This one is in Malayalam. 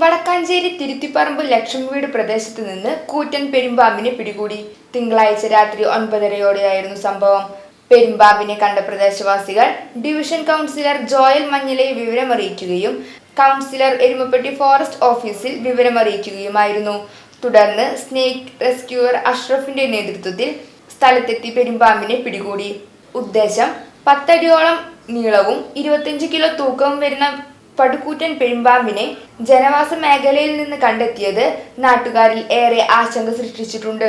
Vadakkanchery Thiruthiparambu ലക്ഷം വീട് പ്രദേശത്ത് നിന്ന് കൂറ്റൻ പെരുമ്പാമ്പിനെ പിടികൂടി. തിങ്കളാഴ്ച രാത്രി ഒൻപതരയോടെയായിരുന്നു സംഭവം. പെരുമ്പാമ്പിനെ കണ്ട പ്രദേശവാസികൾ ഡിവിഷൻ കൗൺസിലർ ജോയൽ മഞ്ഞിലെ വിവരമറിയിക്കുകയും കൗൺസിലർ എരുമപ്പെട്ടി ഫോറസ്റ്റ് ഓഫീസിൽ വിവരമറിയിക്കുകയുമായിരുന്നു. തുടർന്ന് സ്നേക്ക് റെസ്ക്യൂവർ അഷ്റഫിന്റെ നേതൃത്വത്തിൽ സ്ഥലത്തെത്തി പെരുമ്പാമ്പിനെ പിടികൂടി. ഉദ്ദേശം പത്തടിയോളം നീളവും ഇരുപത്തിയഞ്ച് കിലോ തൂക്കവും വരുന്ന പടുക്കൂറ്റൻ പെരുമ്പാമ്പിനെ ജനവാസ മേഖലയിൽ നിന്ന് കണ്ടെത്തിയത് നാട്ടുകാരിൽ ഏറെ ആശങ്ക സൃഷ്ടിച്ചിട്ടുണ്ട്.